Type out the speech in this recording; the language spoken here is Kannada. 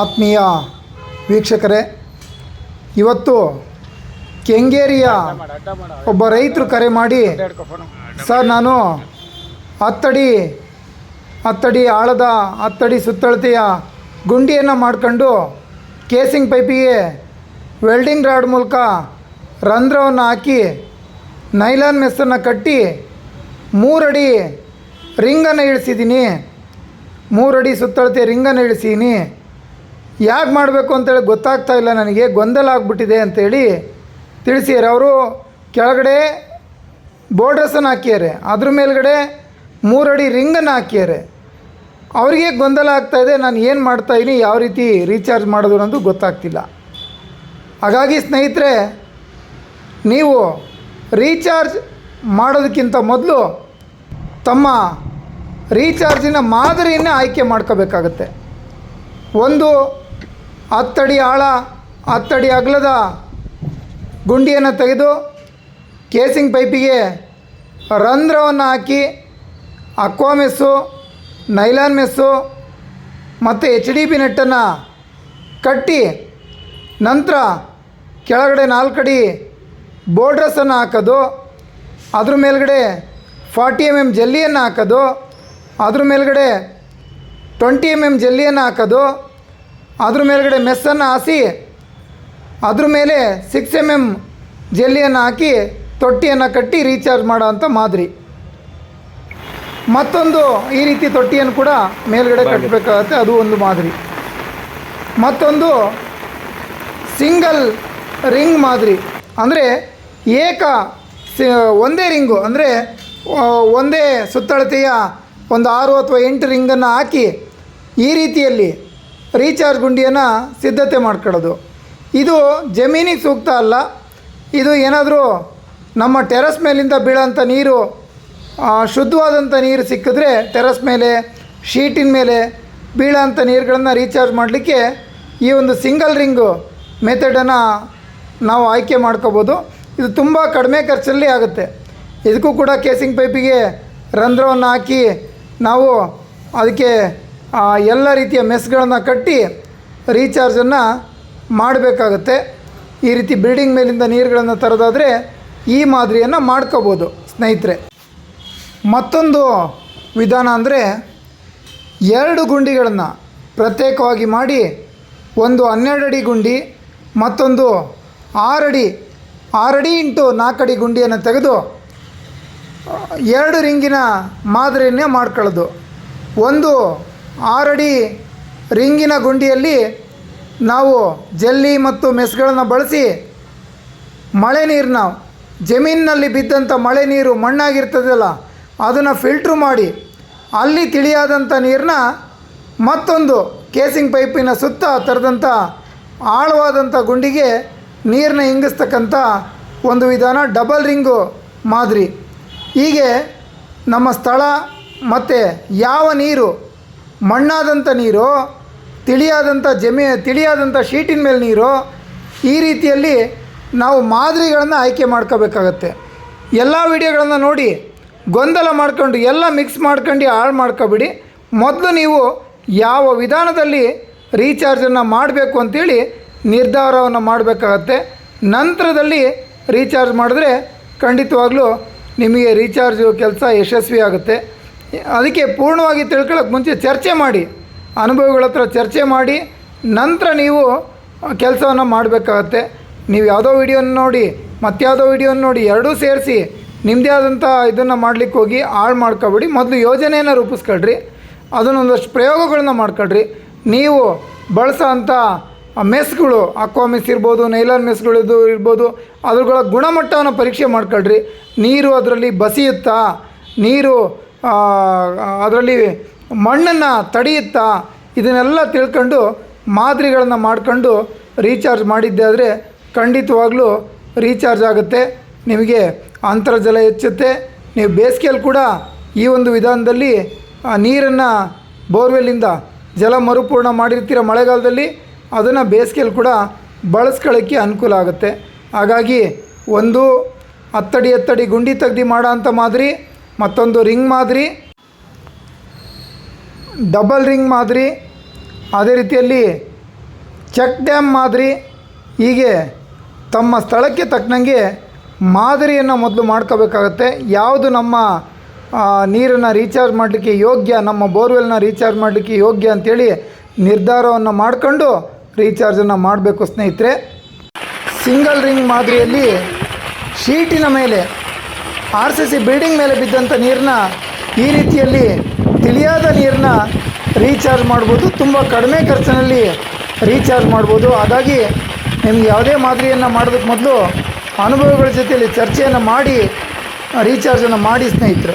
ಆತ್ಮೀಯ ವೀಕ್ಷಕರೇ, ಇವತ್ತು ಕೆಂಗೇರಿಯ ಒಬ್ಬ ರೈತರು ಕರೆ ಮಾಡಿ, ಸರ್ ನಾನು ಹತ್ತಡಿ ಹತ್ತಡಿ ಆಳದ, ಹತ್ತಡಿ ಸುತ್ತಳತೆಯ ಗುಂಡಿಯನ್ನು ಮಾಡ್ಕೊಂಡು ಕೇಸಿಂಗ್ ಪೈಪಿಗೆ ವೆಲ್ಡಿಂಗ್ ರಾಡ್ ಮೂಲಕ ರಂಧ್ರವನ್ನು ಹಾಕಿ ನೈಲಾನ್ ಮೆಸ್ಸನ್ನು ಕಟ್ಟಿ ಮೂರಡಿ ರಿಂಗನ್ನು ಇಳಿಸಿದ್ದೀನಿ. ಮೂರಡಿ ಸುತ್ತಳತೆ ರಿಂಗನ್ನು ಇಳಿಸೀನಿ ಯಾಕೆ ಮಾಡಬೇಕು ಅಂತೇಳಿ ಗೊತ್ತಾಗ್ತಾ ಇಲ್ಲ ನನಗೆ, ಗೊಂದಲ ಆಗಿಬಿಟ್ಟಿದೆ ಅಂತೇಳಿ ತಿಳಿಸಿದ್ದಾರೆ. ಅವರು ಕೆಳಗಡೆ ಬೋರ್ಡ್ರಸನ್ನು ಹಾಕಿದ್ದಾರೆ. ಅದ್ರ ಮೇಲ್ಗಡೆ ಮೂರಡಿ ರಿಂಗನ್ನು ಹಾಕಿದ್ದಾರೆ. ಅವರಿಗೆ ಗೊಂದಲ ಆಗ್ತಾಯಿದೆ ನಾನು ಏನು ಮಾಡ್ತಾಯಿದ್ದೀನಿ ಯಾವ ರೀತಿ ರೀಚಾರ್ಜ್ ಮಾಡೋದು ಅನ್ನೋದು ಗೊತ್ತಾಗ್ತಿಲ್ಲ. ಹಾಗಾಗಿ ಸ್ನೇಹಿತರೆ, ನೀವು ರೀಚಾರ್ಜ್ ಮಾಡೋದಕ್ಕಿಂತ ಮೊದಲು ತಮ್ಮ ರೀಚಾರ್ಜಿನ ಮಾದರಿಯನ್ನೇ ಆಯ್ಕೆ ಮಾಡ್ಕೋಬೇಕಾಗತ್ತೆ. ಒಂದು ಹತ್ತಡಿ ಆಳ, ಹತ್ತಡಿ ಅಗಲದ ಗುಂಡಿಯನ್ನು ತೆಗೆದು ಕೇಸಿಂಗ್ ಪೈಪಿಗೆ ರಂಧ್ರವನ್ನು ಹಾಕಿ, ಅಕ್ವಾ ಮೆಸ್ಸು, ನೈಲಾನ್ ಮೆಸ್ಸು ಮತ್ತು ಎಚ್ ಡಿ ಪಿ ನೆಟ್ಟನ್ನು ಕಟ್ಟಿ ನಂತರ ಕೆಳಗಡೆ ನಾಲ್ಕಡಿ ಬೋರ್ಡ್ರಸನ್ನು ಹಾಕೋದು, ಅದ್ರ ಮೇಲ್ಗಡೆ ಫಾರ್ಟಿ ಎಂ ಎಂ ಜಲ್ಲಿಯನ್ನು ಹಾಕೋದು, ಅದ್ರ ಮೇಲ್ಗಡೆ ಟ್ವೆಂಟಿ ಎಂ ಎಂ ಜಲ್ಲಿಯನ್ನು ಹಾಕೋದು ಅದ್ರ ಮೇಲ್ಗಡೆ ಮೆಸ್ಸನ್ನು ಹಾಸಿ ಅದ್ರ ಮೇಲೆ ಸಿಕ್ಸ್ ಎಂ ಎಂ ಜೆಲ್ಲಿಯನ್ನು ಹಾಕಿ ತೊಟ್ಟಿಯನ್ನು ಕಟ್ಟಿ ರೀಚಾರ್ಜ್ ಮಾಡೋವಂಥ ಮಾದರಿ. ಮತ್ತೊಂದು ಈ ರೀತಿ ತೊಟ್ಟಿಯನ್ನು ಕೂಡ ಮೇಲ್ಗಡೆ ಕಟ್ಟಬೇಕಾಗತ್ತೆ ಅದು ಒಂದು ಮಾದರಿ. ಮತ್ತೊಂದು ಸಿಂಗಲ್ ರಿಂಗ್ ಮಾದರಿ. ಅಂದರೆ ಏಕ ಸಿ ಒಂದೇ ರಿಂಗು ಅಂದರೆ ಒಂದೇ ಸುತ್ತಳತೆಯ ಒಂದು ಆರು ಅಥವಾ ಎಂಟು ರಿಂಗನ್ನು ಹಾಕಿ ಈ ರೀತಿಯಲ್ಲಿ ರೀಚಾರ್ಜ್ ಗುಂಡಿಯನ್ನು ಸಿದ್ಧತೆ ಮಾಡ್ಕೊಳ್ಳೋದು. ಇದು ಜಮೀನಿಗೆ ಸೂಕ್ತ ಅಲ್ಲ. ಇದು ಏನಾದರೂ ನಮ್ಮ ಟೆರಸ್ ಮೇಲಿಂದ ಬೀಳೋಂಥ ನೀರು ಶುದ್ಧವಾದಂಥ ನೀರು ಸಿಕ್ಕಿದ್ರೆ ಟೆರಸ್ ಮೇಲೆ, ಶೀಟಿನ ಮೇಲೆ ಬೀಳೋಂಥ ನೀರುಗಳನ್ನು ರೀಚಾರ್ಜ್ ಮಾಡಲಿಕ್ಕೆ ಈ ಒಂದು ಸಿಂಗಲ್ ರಿಂಗು ಮೆಥಡನ್ನು ನಾವು ಆಯ್ಕೆ ಮಾಡ್ಕೋಬೋದು. ಇದು ತುಂಬ ಕಡಿಮೆ ಖರ್ಚಲ್ಲಿ ಆಗುತ್ತೆ. ಇದಕ್ಕೂ ಕೂಡ ಕೇಸಿಂಗ್ ಪೈಪಿಗೆ ರಂಧ್ರವನ್ನು ಹಾಕಿ ನಾವು ಅದಕ್ಕೆ ಎಲ್ಲ ರೀತಿಯ ಮೆಸ್ಗಳನ್ನು ಕಟ್ಟಿ ರೀಚಾರ್ಜನ್ನು ಮಾಡಬೇಕಾಗತ್ತೆ. ಈ ರೀತಿ ಬಿಲ್ಡಿಂಗ್ ಮೇಲಿಂದ ನೀರುಗಳನ್ನು ತರೋದಾದರೆ ಈ ಮಾದರಿಯನ್ನು ಮಾಡ್ಕೋಬೋದು ಸ್ನೇಹಿತರೆ. ಮತ್ತೊಂದು ವಿಧಾನ ಅಂದರೆ ಎರಡು ಗುಂಡಿಗಳನ್ನು ಪ್ರತ್ಯೇಕವಾಗಿ ಮಾಡಿ ಒಂದು ಹನ್ನೆರಡು ಅಡಿ ಗುಂಡಿ, ಮತ್ತೊಂದು ಆರಡಿ ಆರಡಿ ಇಂಟು ನಾಲ್ಕಡಿ ಗುಂಡಿಯನ್ನು ತೆಗೆದು ಎರಡು ರಿಂಗಿನ ಮಾದರಿಯನ್ನೇ ಮಾಡ್ಕೊಳ್ಳೋದು. ಒಂದು ಆರಡಿ ರಿಂಗಿನ ಗುಂಡಿಯಲ್ಲಿ ನಾವು ಜಲ್ಲಿ ಮತ್ತು ಮೆಸ್ಗಳನ್ನು ಬಳಸಿ ಮಳೆ ನೀರನ್ನ ಜಮೀನಿನಲ್ಲಿ ಬಿದ್ದಂಥ ಮಳೆ ನೀರು ಮಣ್ಣಾಗಿರ್ತದಲ್ಲ, ಅದನ್ನು ಫಿಲ್ಟ್ರ್ ಮಾಡಿ ಅಲ್ಲಿ ತಿಳಿಯಾದಂಥ ನೀರನ್ನ ಮತ್ತೊಂದು ಕೇಸಿಂಗ್ ಪೈಪಿನ ಸುತ್ತ ತರದಂಥ ಆಳವಾದಂಥ ಗುಂಡಿಗೆ ನೀರನ್ನ ಇಂಗಿಸ್ತಕ್ಕಂಥ ಒಂದು ವಿಧಾನ ಡಬಲ್ ರಿಂಗು ಮಾದರಿ. ಹೀಗೆ ನಮ್ಮ ಸ್ಥಳ ಮತ್ತು ಯಾವ ನೀರು ಮಣ್ಣಾದಂಥ ನೀರು, ತಿಳಿಯಾದಂಥ ಜಮೆ, ತಿಳಿಯಾದಂಥ ಶೀಟಿನ ಮೇಲೆ ನೀರು, ಈ ರೀತಿಯಲ್ಲಿ ನಾವು ಮಾದರಿಗಳನ್ನು ಆಯ್ಕೆ ಮಾಡ್ಕೋಬೇಕಾಗತ್ತೆ. ಎಲ್ಲ ವಿಡಿಯೋಗಳನ್ನು ನೋಡಿ, ಗೊಂದಲ ಮಾಡ್ಕೊಂಡು, ಎಲ್ಲ ಮಿಕ್ಸ್ ಮಾಡ್ಕೊಂಡು, ಹಾಳು ಮಾಡ್ಕೊಬಿಡಿ. ಮೊದಲು ನೀವು ಯಾವ ವಿಧಾನದಲ್ಲಿ ರೀಚಾರ್ಜನ್ನು ಮಾಡಬೇಕು ಅಂತೇಳಿ ನಿರ್ಧಾರವನ್ನು ಮಾಡಬೇಕಾಗತ್ತೆ. ನಂತರದಲ್ಲಿ ರೀಚಾರ್ಜ್ ಮಾಡಿದ್ರೆ ಖಂಡಿತವಾಗ್ಲೂ ನಿಮಗೆ ರೀಚಾರ್ಜ್ ಕೆಲಸ ಯಶಸ್ವಿ ಆಗುತ್ತೆ ಅದಕ್ಕೆ ಪೂರ್ಣವಾಗಿ ತಿಳ್ಕೊಳ್ಳೋಕೆ ಮುಂಚೆ ಚರ್ಚೆ ಮಾಡಿ, ಅನುಭವಿಗಳ ಹತ್ರ ಚರ್ಚೆ ಮಾಡಿ, ನಂತರ ನೀವು ಕೆಲಸವನ್ನು ಮಾಡಬೇಕಾಗತ್ತೆ. ನೀವು ಯಾವುದೋ ವಿಡಿಯೋನ ನೋಡಿ ಮತ್ತಾವುದೋ ವಿಡಿಯೋನ ನೋಡಿ, ಎರಡೂ ಸೇರಿಸಿ ನಿಮ್ಮದೇ ಆದಂಥ ಇದನ್ನು ಮಾಡ್ಲಿಕ್ಕೆ ಹೋಗಿ ಹಾಳು ಮಾಡ್ಕೊಬೇಡಿ. ಮೊದಲು ಯೋಜನೆಯನ್ನು ರೂಪಿಸ್ಕೊಳ್ರಿ. ಅದನ್ನೊಂದಷ್ಟು ಪ್ರಯೋಗಗಳನ್ನ ಮಾಡ್ಕೊಳ್ರಿ. ನೀವು ಬಳಸೋ ಅಂಥ ಮೆಸ್ಗಳು ಅಕ್ವಾ ಮೆಸ್ ಇರ್ಬೋದು, ನೈಲಾನ್ ಮೆಸ್ಗಳಿದ್ದು ಇರ್ಬೋದು ಅದ್ರಗಳ ಗುಣಮಟ್ಟವನ್ನು ಪರೀಕ್ಷೆ ಮಾಡ್ಕೊಳ್ರಿ. ನೀರು ಅದರಲ್ಲಿ ಬಸಿಯುತ್ತಾ, ನೀರು ಅದರಲ್ಲಿ ಮಣ್ಣನ್ನು ತಡೆಯುತ್ತಾ ಇದನ್ನೆಲ್ಲ ತಿಳ್ಕೊಂಡು ಮಾದರಿಗಳನ್ನು ಮಾಡ್ಕೊಂಡು ರೀಚಾರ್ಜ್ ಮಾಡಿದ್ದೆ ಆದರೆ ಖಂಡಿತವಾಗ್ಲೂ ರೀಚಾರ್ಜ್ ಆಗುತ್ತೆ. ನಿಮಗೆ ಅಂತರ್ಜಲ ಹೆಚ್ಚುತ್ತೆ. ನೀವು ಬೇಸಿಗೆಯಲ್ಲಿ ಕೂಡ ಈ ಒಂದು ವಿಧಾನದಲ್ಲಿ ನೀರನ್ನು ಬೋರ್ವೆಲ್ಲಿಂದ ಜಲ ಮರುಪೂರ್ಣ ಮಾಡಿರ್ತೀರ ಮಳೆಗಾಲದಲ್ಲಿ, ಅದನ್ನು ಬೇಸಿಗೆಯಲ್ಲಿ ಕೂಡ ಬಳಸ್ಕೊಳ್ಳೋಕ್ಕೆ ಅನುಕೂಲ ಆಗುತ್ತೆ. ಹಾಗಾಗಿ ಒಂದು ಹತ್ತಡಿ ಹತ್ತಡಿ ಗುಂಡಿ ತೆಗ್ದು ಮಾಡೋ ಅಂಥ ಮಾದರಿ ಮತ್ತೊಂದು ರಿಂಗ್ ಮಾದರಿ. ಡಬಲ್ ರಿಂಗ್ ಮಾದರಿ. ಅದೇ ರೀತಿಯಲ್ಲಿ ಚೆಕ್ ಡ್ಯಾಮ್ ಮಾದರಿ. ಹೀಗೆ ತಮ್ಮ ಸ್ಥಳಕ್ಕೆ ತಕ್ಕನಂಗೆ ಮಾದರಿಯನ್ನು ಮೊದಲು ಮಾಡ್ಕೋಬೇಕಾಗತ್ತೆ. ಯಾವುದು ನಮ್ಮ ನೀರನ್ನು ರೀಚಾರ್ಜ್ ಮಾಡಲಿಕ್ಕೆ ಯೋಗ್ಯ, ನಮ್ಮ ಬೋರ್ವೆಲ್ನ ರೀಚಾರ್ಜ್ ಮಾಡಲಿಕ್ಕೆ ಯೋಗ್ಯ ಅಂಥೇಳಿ ನಿರ್ಧಾರವನ್ನು ಮಾಡಿಕೊಂಡು ರೀಚಾರ್ಜನ್ನು ಮಾಡಬೇಕು ಸ್ನೇಹಿತರೆ. ಸಿಂಗಲ್ ರಿಂಗ್ ಮಾದರಿಯಲ್ಲಿ ಶೀಟಿನ ಮೇಲೆ ಆರ್ ಸಿ ಸಿ ಬಿಲ್ಡಿಂಗ್ ಮೇಲೆ ಬಿದ್ದಂಥ ನೀರನ್ನ ಈ ರೀತಿಯಲ್ಲಿ ತಿಳಿಯಾದ ನೀರನ್ನ ರೀಚಾರ್ಜ್ ಮಾಡ್ಬೋದು. ತುಂಬ ಕಡಿಮೆ ಖರ್ಚಿನಲ್ಲಿ ರೀಚಾರ್ಜ್ ಮಾಡ್ಬೋದು. ಹಾಗಾಗಿ ನಿಮ್ಗೆ ಯಾವುದೇ ಮಾದರಿಯನ್ನು ಮಾಡೋದಕ್ಕೆ ಮೊದಲು ಅನುಭವಗಳ ಜೊತೆಯಲ್ಲಿ ಚರ್ಚೆಯನ್ನು ಮಾಡಿ ರೀಚಾರ್ಜನ್ನು ಮಾಡಿ ಸ್ನೇಹಿತರೆ.